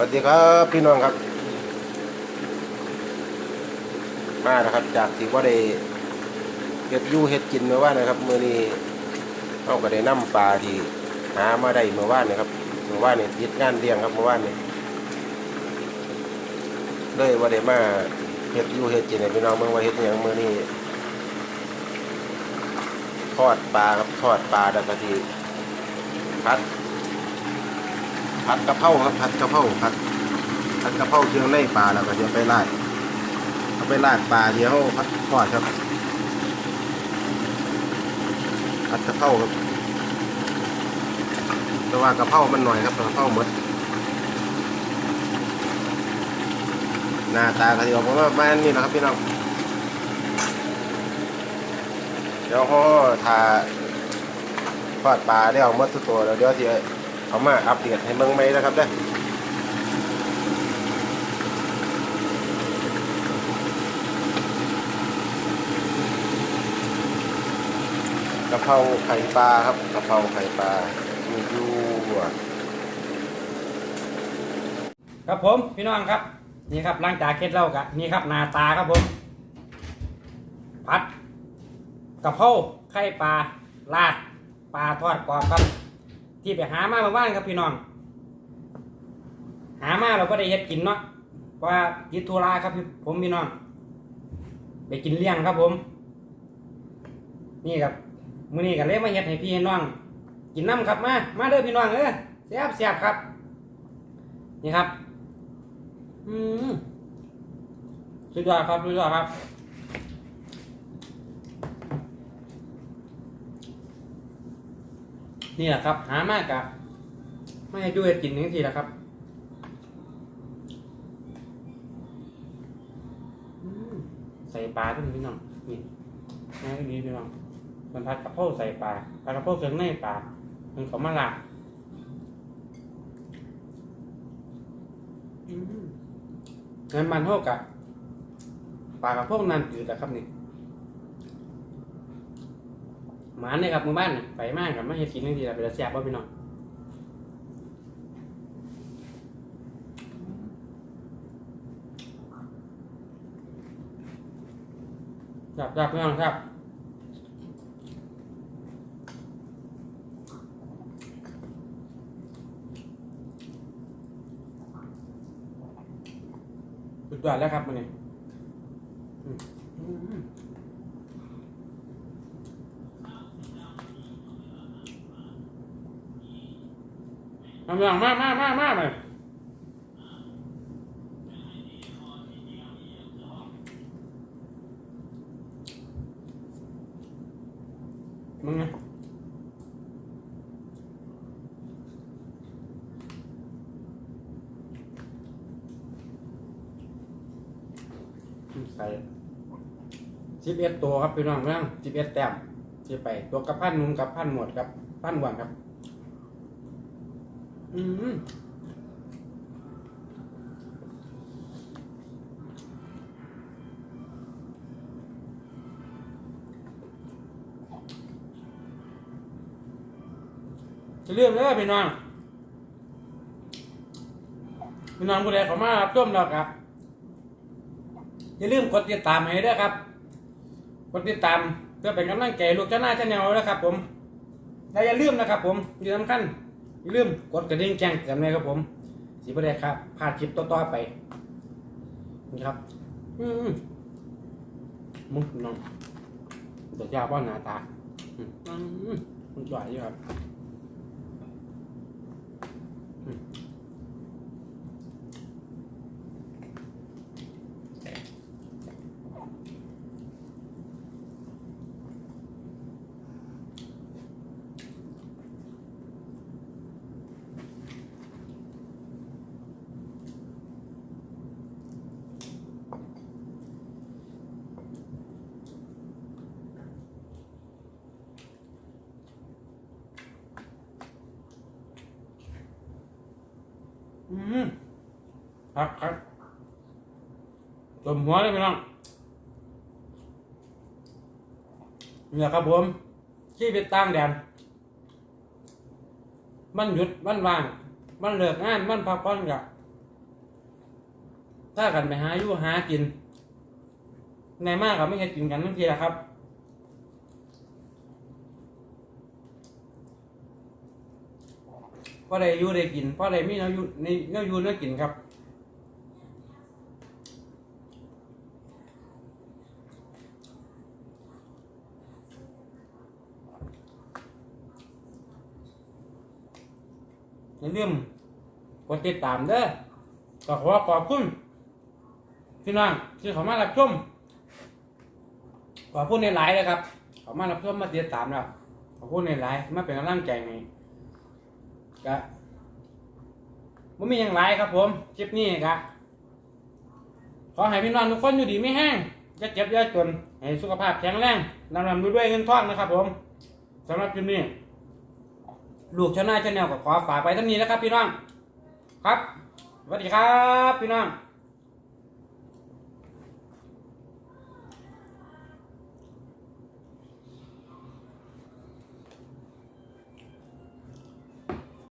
สวัสดีครับพี่น้องครับ มาแล้วครับ จากที่ว่าได้เฮ็ดยู่เฮ็ดกินเมื่อวานนะครับเมื้อนี้เราก็ได้นำปลาที่หามาได้เมื่อวานนะครับเมื่อวานนี่ติดงานเลี้ยงครับเมื่อวานนี่เลยว่าได้มาเฮ็ดยู่เฮ็ดกินให้พี่น้องเมื่อว่าเฮ็ดหยังเมื้อนี้ทอดปลาครับทอดปลาแล้วก็ที่พัด ผัดกะเพราครับผัดกะเพราผัดผัดกะเพราเครื่องในปลาแล้วก็เดี๋ยวไปราดเอาไปราดปลาเดี๋ยวผัดทอดครับผัดกะเพราครับแต่ว่ากะเพรามันหน่อยครับกะเพราหมดหน้าตาก็จะออกมาประมาณนี้นะครับพี่น้องเดี๋ยวห่อทาทอดปลาได้ออกมดสุดตัวแล้วเดี๋ยวสิ เอามาอัปเดตให้เมืองไหมนะครับเด้อกะเพราไข่ปลาครับกะเพราไข่ปลามียูอะครับผมพี่น้องครับ นี่ครับหลังจากเค็ดเหล้ากะนี่ครับนาตาครับผมพัดกะเพราไข่ปลาลาดปลาทอดกรอบครับ ที่ไปหามาเมื่อวานครับพี่น้อง หามาเราก็ได้เฮ็ดกินเนาะเพราะว่ายิดธุระครับพี่ผมพี่น้อง ไปกินเลี้ยงครับผม นี่ครับมื้อนี้ก็เลยมาเฮ็ดให้พี่ให้น้อง กินน้ำครับมามาเด้อพี่น้องเออแซ่บแซ่บครับ นี่ครับ อืมสุดยอดครับสุดยอดครับ นี่แหละครับ หามากกับไม่ให้ด้วยกินทั้งทีแหละครับใส่ปลาด้วยพี่น้องนี่นี่นี่พี่น้องมันพัดกระเพราใส่ปลาปลากระเพราเครื่องในปลามันเขามาละอืมงั้นมันเท่ากับปลากระเพรานันจืดนะครับนี่ หมานี่ยครับมือบ้านไปมากกับไม่เห็นกินทั้งทีละเป็นแซ่บป่ะพี่น้องจับจับพี่น้องครับสุดยอดแล้วครับมันนี่อืมอืม ทำอย่างมากมากมากมากเลยมึงไงใส่สิบเอ็ดตัวครับพี่น้องเพื่อนสิบเอ็ดแต้มสิไป ตัวกับพันนุ่มกับพันหมดครับ พันหวานครับ อืมจะเรื่องเลยพี่น้องพี่น้องผู้ใดเข้ามารับชมแล้วครับอย่าลืมกดติดตามให้ด้วยครับ กดติดตามเพื่อเป็นกำลังใจลูกเจ้าหน้าชาแนลนะครับผมและอย่าลืมนะครับผมที่สำคัญ อย่าลืมกดกระดิ่งแจ้งเตือนเลยครับผมสีประเดครับพลาดคลิปต่อๆไปนี่ครับ อืมมุกน้องเดี๋ยวจะป้อนหน้าตาอืมอืมมันจ่อยอยู่ครับ อืมครับครับจมหัวเลยพี่น้องนี่แหละครับผมชีวิตต่างแดนมันหยุดมันว่าง มันเลิกงานมันพักผ่อนกับถ้ากันไปหาอยู่หากินในมากครับไม่เห็นกินกันทั้งทีละครับ พอได้อยู่ได้กินพอได้มีเนื้ออยู่ในเนื้ออยู่เนื้อกินครับอย่าลืมกดติดตามเด้อก็ขอขอบคุณพี่น้องที่เขามารับชมขอบคุณในหลายๆเลยครับเขามารับชมมาติดตามแล้วขอบคุณในหลายๆมาเป็นกำลังใจให้ ก็ไม่มีอย่างไรครับผมคลิปนี้ก็ขอให้พี่น้องทุกคนอยู่ดีไม่แห้งจะเจ็บจะจนให้สุขภาพแข็งแรงนำนำด้วยเงินทองนะครับ ผมสำหรับคลิปนี้ลูกชาวนาชาแนลก็ขอฝากไปท่านนี้นะครับ พี่น้อง ครับสวัสดีครับ พี่น้อง